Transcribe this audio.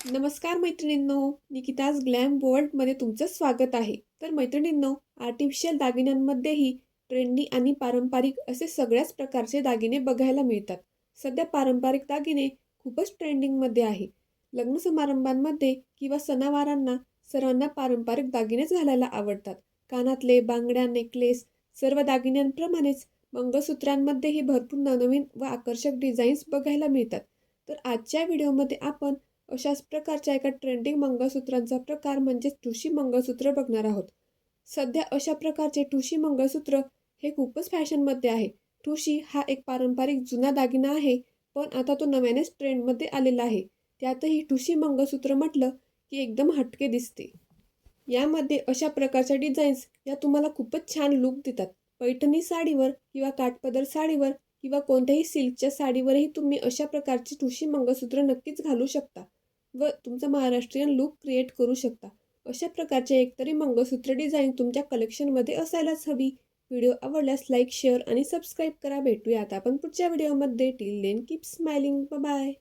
नमस्कार मैत्रिणींनो निकिताज ग्लॅम वर्ल्डमध्ये तुमचं स्वागत आहे. तर मैत्रिणींनो आर्टिफिशियल दागिन्यांमध्येही ट्रेंडी आणि पारंपरिक असे सगळ्याच प्रकारचे दागिने बघायला मिळतात. सध्या पारंपरिक दागिने खूपच ट्रेंडिंगमध्ये आहे. लग्न समारंभांमध्ये किंवा सणावारांना सर्वांना पारंपरिक दागिनेच घालायला आवडतात. कानातले बांगड्या नेकलेस सर्व दागिन्यांप्रमाणेच मंगळसूत्रांमध्येही भरपूर नवनवीन व आकर्षक डिझाईन्स बघायला मिळतात. तर आजच्या व्हिडिओमध्ये आपण अशाच प्रकारच्या एका ट्रेंडिंग मंगळसूत्रांचा प्रकार म्हणजेच ठुशी मंगळसूत्र बघणार आहोत. सध्या अशा प्रकारचे ठुशी मंगळसूत्र हे खूपच फॅशनमध्ये आहे. ठुशी हा एक पारंपरिक जुना दागिना आहे पण आता तो नव्यानेच ट्रेंडमध्ये आलेला आहे. त्यातही ठुशी मंगळसूत्र म्हटलं की एकदम हटके दिसते. यामध्ये अशा प्रकारच्या डिझाईन्स या तुम्हाला खूपच छान लुक देतात. पैठणी साडीवर किंवा काठपदर साडीवर किंवा कोणत्याही सिल्कच्या साडीवरही तुम्ही अशा प्रकारची ठुशी मंगळसूत्र नक्कीच घालू शकता. व तुमचा महाराष्ट्रीयन लुक क्रिएट करू शकता. अशा प्रकारचे एकतरी मंगळसूत्र डिझाईन तुमच्या कलेक्शनमध्ये असायलाच हवी. व्हिडिओ आवडल्यास लाईक शेअर आणि सबस्क्राईब करा. भेटूया आता आपण पुढच्या व्हिडिओमध्ये till then keep smiling bye